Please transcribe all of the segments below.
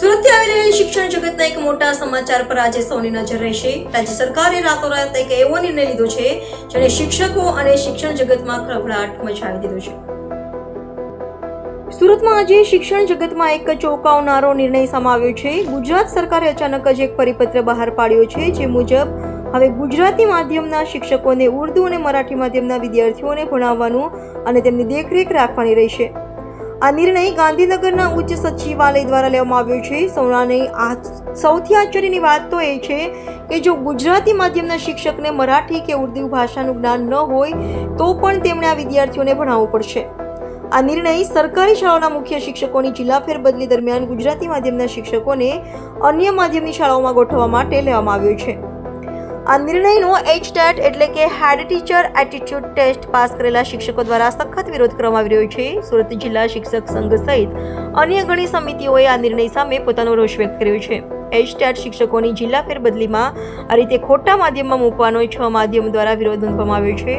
સુરતથી આવી રહેલી શિક્ષણ જગતના એક મોટા સમાચાર પર આજે સૌની નજર રહેશે. રાજ્ય સરકારે રાતોરાત એક એવો નિર્ણય લીધો છે, જેણે શિક્ષકો અને શિક્ષણ જગતમાં ખળભળાટ મચાવી દીધો છે. સુરતમાં આજે શિક્ષણ જગતમાં એક ચોંકાવનારો નિર્ણય સમાવ્યો છે. ગુજરાત સરકારે અચાનક જ એક પરિપત્ર બહાર પાડ્યો છે, જે મુજબ હવે ગુજરાતી માધ્યમના શિક્ષકોને ઉર્દુ અને મરાઠી માધ્યમના વિદ્યાર્થીઓને ભણાવવાનું અને તેમની દેખરેખ રાખવાની રહેશે. આ નિર્ણય ગાંધીનગરના ઉચ્ચ સચિવાલય દ્વારા લેવામાં આવ્યો છે. સૌરાની આ સૌથી આશ્ચર્યની વાત તો એ છે કે જો ગુજરાતી માધ્યમના શિક્ષકને મરાઠી કે ઉર્દુ ભાષાનું જ્ઞાન ન હોય, તો પણ તેમણે આ વિદ્યાર્થીઓને ભણાવવું પડશે. આ નિર્ણય સરકારી શાળાઓના મુખ્ય શિક્ષકોની જિલ્લા ફેરબદલી દરમિયાન ગુજરાતી માધ્યમના શિક્ષકોને અન્ય માધ્યમની શાળાઓમાં ગોઠવવા માટે લેવામાં આવ્યો છે. આ નિર્ણયનો એચ ટેટ એટલે કે head teacher attitude test pass કરેલા શિક્ષકો દ્વારા સખત વિરોધ કરવામાં આવી રહ્યો છે. સુરત જિલ્લા શિક્ષક સંઘ સહિત અન્ય ઘણી સમિતિઓએ આ નિર્ણય સામે પોતાનો રોષ વ્યક્ત કર્યો છે. એચટેટ શિક્ષકોની જિલ્લા ફેરબદલીમાં આ રીતે ખોટા માધ્યમમાં મૂકવાનો છ માધ્યમ દ્વારા વિરોધ નોંધવામાં આવ્યો છે.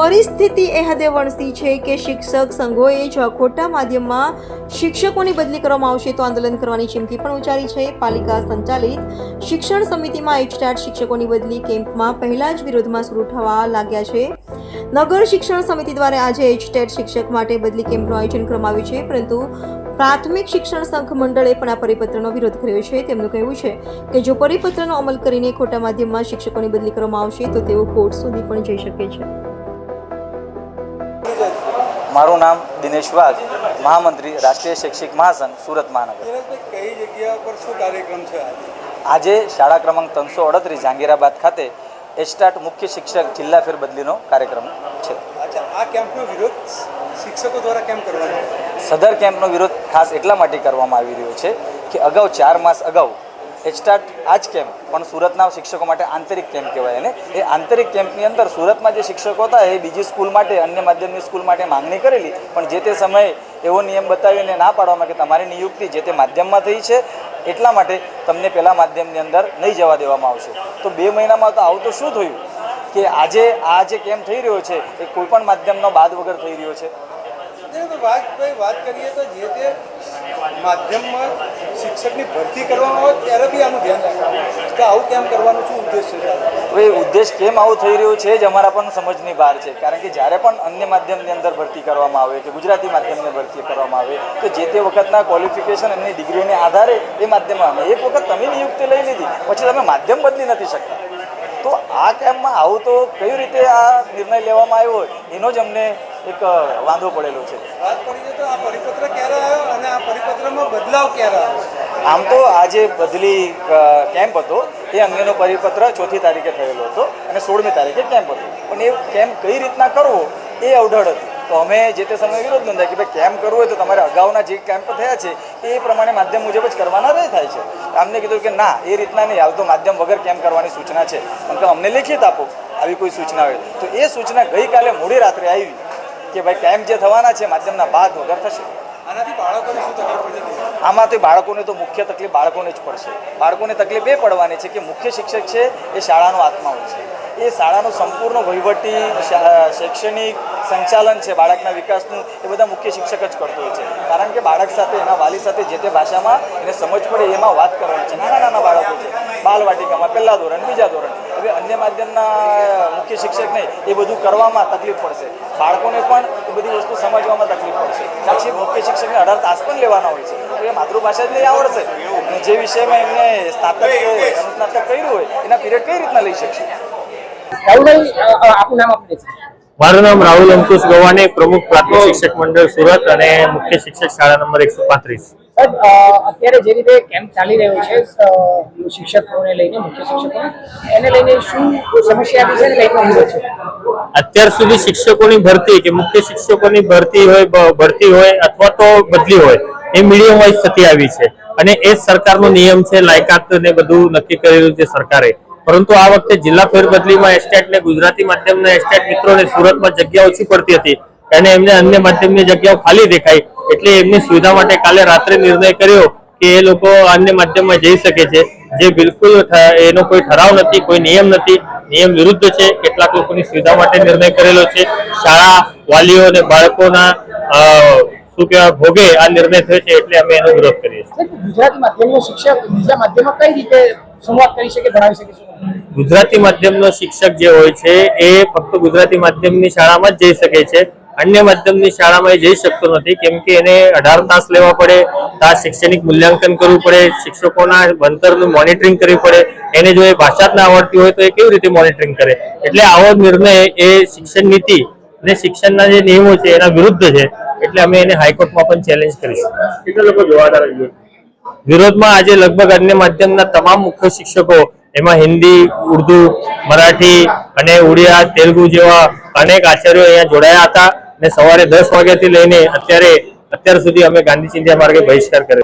પરિસ્થિતિ એ હદે વણસી છે કે શિક્ષક સંઘોએ જો ખોટા માધ્યમમાં શિક્ષકોની બદલી કરવામાં આવશે તો આંદોલન કરવાની ચીમકી પણ ઉચ્ચારી છે. પાલિકા સંચાલિત શિક્ષણ સમિતિમાં એચટાટ શિક્ષકોની બદલી કેમ્પમાં પહેલા જ વિરોધમાં શરૂ થવા લાગ્યા છે. નગર શિક્ષણ સમિતિ દ્વારા આજે એચટેટ શિક્ષક માટે બદલી કેમ્પનું આયોજન કરવામાં આવ્યું છે, પરંતુ પ્રાથમિક શિક્ષણ સંઘ મંડળે પણ આ પરિપત્રનો વિરોધ કર્યો છે. તેમનું કહેવું છે કે જો પરિપત્રનો અમલ કરીને ખોટા માધ્યમમાં શિક્ષકોની બદલી કરવામાં આવશે તો તેઓ કોર્ટ સુધી પણ જઈ શકે છે. મારું નામ દિનેશ વાઘ મહામંત્રી રાષ્ટ્રીય શૈક્ષિક મહાસંઘ સુરત મહાનગર. કઈ જગ્યા પર શું કાર્યક્રમ છે આજે શાળા ક્રમાંક ત્રણસો અડત્રીસ જાંગીરાબાદ ખાતે એસ્ટાટ મુખ્ય શિક્ષક જિલ્લા ફેરબદલીનો કાર્યક્રમ છે. આ કેમ્પનો વિરોધ શિક્ષકો દ્વારા કેમ કરવાનો સદર કેમ્પનો વિરોધ ખાસ એટલા માટે કરવામાં આવી રહ્યો છે કે અગાઉ ચાર માસ અગાઉ એચટાટ આ જ કેમ્પ પણ સુરતના શિક્ષકો માટે આંતરિક કેમ્પ કહેવાય એને. એ આંતરિક કેમ્પની અંદર સુરતમાં જે શિક્ષકો હતા, એ બીજી સ્કૂલ માટે, અન્ય માધ્યમની સ્કૂલ માટે માંગણી કરેલી. પણ જે તે સમયે એવો નિયમ બતાવીને ના પાડવામાં કે તમારી નિયુક્તિ જે તે માધ્યમમાં થઈ છે, એટલા માટે તમને પહેલાં માધ્યમની અંદર નહીં જવા દેવામાં આવશે. તો બે મહિનામાં તો આવું તો શું થયું? કે આજે આ જે કેમ્પ થઈ રહ્યો છે, એ કોઈપણ માધ્યમનો બાદ વગર થઈ રહ્યો છે? દિનેશભાઈ વાત ભાઈ, વાત કરીએ તો જે તે માધ્યમમાં શિક્ષકની ભરતી કરવામાં આવે ત્યારે બી આનું ધ્યાન રાખવાનું. કે આવું કેમ કરવાનું, શું ઉદ્દેશ છે? હવે ઉદ્દેશ કેમ આવું થઈ રહ્યું છે જ અમારા પણ સમજની બહાર છે. કારણ કે જ્યારે પણ અન્ય માધ્યમની અંદર ભરતી કરવામાં આવે કે ગુજરાતી માધ્યમની ભરતી કરવામાં આવે, તો જે તે વખતના ક્વોલિફિકેશન એમની ડિગ્રીને આધારે એ માધ્યમમાં આવે. એક વખત તમે નિયુક્તિ લઈ લીધી, પછી તમે માધ્યમ બદલી નથી શકતા. તો આ કેમ્પમાં આવું તો કઈ રીતે આ નિર્ણય લેવામાં આવ્યો એનો જ અમને એક વાંધો પડેલો છે. આમ તો આજે બદલી કેમ્પ હતો. એ અંગેનો પરિપત્ર ચોથી તારીખે થયેલો હતો અને સોળમી તારીખે કેમ્પ હતો. પણ એ કેમ્પ કઈ રીતના કરવો એ અવઢળ હતી. તો અમે જે તે સમયે વિરોધ નોંધાય કે ભાઈ કેમ્પ કરવો હોય તો તમારે અગાઉના જે કેમ્પ થયા છે એ પ્રમાણે માધ્યમ મુજબ જ કરવાના રહે થાય છે. અમને કીધું કે ના એ રીતના નહીં. હાલ તો માધ્યમ વગર કેમ્પ કરવાની સૂચના છે. પણ અમને લેખિત આપો આવી કોઈ સૂચના હોય તો એ સૂચના ગઈકાલે મોડી રાત્રે આવી. કે ભાઈ કેમ્પ જે થવાના છે માધ્યમના બાદ વગર થશે. આનાથી બાળકોને શું તકલીફ પડશે આમાંથી બાળકોને તો મુખ્ય તકલીફ બાળકોને જ પડશે. બાળકોને તકલીફ એ પડવાની છે કે મુખ્ય શિક્ષક છે એ શાળાનો આત્મા હોય છે. એ શાળાનું સંપૂર્ણ વહીવટી શૈક્ષણિક સંચાલન છે બાળકના વિકાસનું એ બધા મુખ્ય શિક્ષક જ કરતો હોય છે. કારણ કે બાળક સાથે એના વાલી સાથે જે તે ભાષામાં એને સમજ પડે એમાં વાત કરવાની છે. નાના નાના બાળકો છે. બાલવાટિકામાં પહેલા ધોરણ બીજા ધોરણ. હવે અન્ય માધ્યમના મુખ્ય શિક્ષક નહીં એ બધું કરવામાં તકલીફ પડશે. બાળકોને પણ એ બધી વસ્તુ સમજવામાં તકલીફ પડશે. પછી મુખ્ય શિક્ષકને અઢાર તાસ પણ લેવાના હોય છે. તો એ માતૃભાષા જ નહીં આવડશે. અને જે વિષયમાં એમને સ્નાતક સ્નાતક કર્યું હોય એના પીરિયડ કઈ રીતના લઈ શકશે? આપનું નામ આપી મારું નામ રાહુલ અંકુશ ગવાને પ્રમુખ પ્રાથમિક શિક્ષક મંડળ સુરત અને મુખ્ય શિક્ષક શાળા નંબર એકસો પાંત્રીસ. સાહેબ અત્યારે જે રીતે કેમ્પ ચાલી રહ્યો છે શિક્ષકોને લઈને, મુખ્ય શિક્ષકો એને લઈને શું સમસ્યા આવી છે અને કઈ પણ છે? અત્યાર સુધી શિક્ષકોની ભરતી કે મુખ્ય શિક્ષકોની ભરતી હોય ભરતી હોય અથવા તો બદલી હોય, એ મીડિયમ વાઇઝ થતી આવી છે. અને એ સરકારનો નિયમ છે, લાયકાત ને બધું નક્કી કરેલું છે સરકારે. પરંતુ આ વખતે જિલ્લા ફેરબદલીમાં એસ્ટેટ ને ગુજરાતી માધ્યમના એસ્ટેટ મિત્રોને સુરતમાં જગ્યા ઓછી પડતી હતી. અને એમને અન્ય માધ્યમની જગ્યાઓ ખાલી દેખાઈ. એટલે એમની સુવિધા માટે કાલે રાત્રે નિર્ણય કર્યો કે એ લોકો અન્ય માધ્યમમાં જઈ શકે છે. જે બિલકુલ એનો કોઈ ઠરાવ નથી કોઈ નિયમ નથી. નિયમ વિરુદ્ધ છે. કેટલાક લોકોની સુવિધા માટે નિર્ણય કરેલો છે. શાળા વાલીઓ અને બાળકોના શું કહેવાય ભોગે આ નિર્ણય થયો છે એટલે અમે એનો વિરોધ કરીએ છીએ. ગુજરાતી માધ્યમનો શિક્ષક બીજા માધ્યમમાં કઈ રીતે સંવાદ કરી શકે ભણાવી શકે છે? ગુજરાતી માધ્યમનો શિક્ષક જે હોય છે એ ફક્ત ગુજરાતી માધ્યમની શાળામાં જ જઈ શકે છે. અન્ય માધ્યમની શાળામાં એ જઈ શકતો નથી કેમ કે એને અઢાર તાસ લેવા પડે તાસ શૈક્ષણિક મૂલ્યાંકન કરવું પડે શિક્ષકોના ભણતરનું મોનિટરિંગ કરવી પડે એને જો એ ભાષા જ ના આવડતી હોય તો એ કેવી રીતે મોનિટરિંગ કરે? એટલે આવો નિર્ણય એ શિક્ષણ નીતિ અને શિક્ષણના જે નિયમો છે એના વિરુદ્ધ છે એટલે અમે એને હાઈકોર્ટમાં પણ ચેલેન્જ કરીશું. કેટલા લોકો જોવાદાર વિરોધમાં આજે લગભગ અન્ય માધ્યમના તમામ મુખ્ય શિક્ષકો એમાં હિન્દી ઉર્દુ મરાઠી અને ઉડિયા તેલુગુ જેવા અનેક આચાર્યો અહીંયા જોડાયા હતા. અને સવારે દસ વાગ્યાથી લઈને અત્યારે અત્યાર સુધી અમે ગાંધી ચિંધ્યા માર્ગે બહિષ્કાર કર્યો.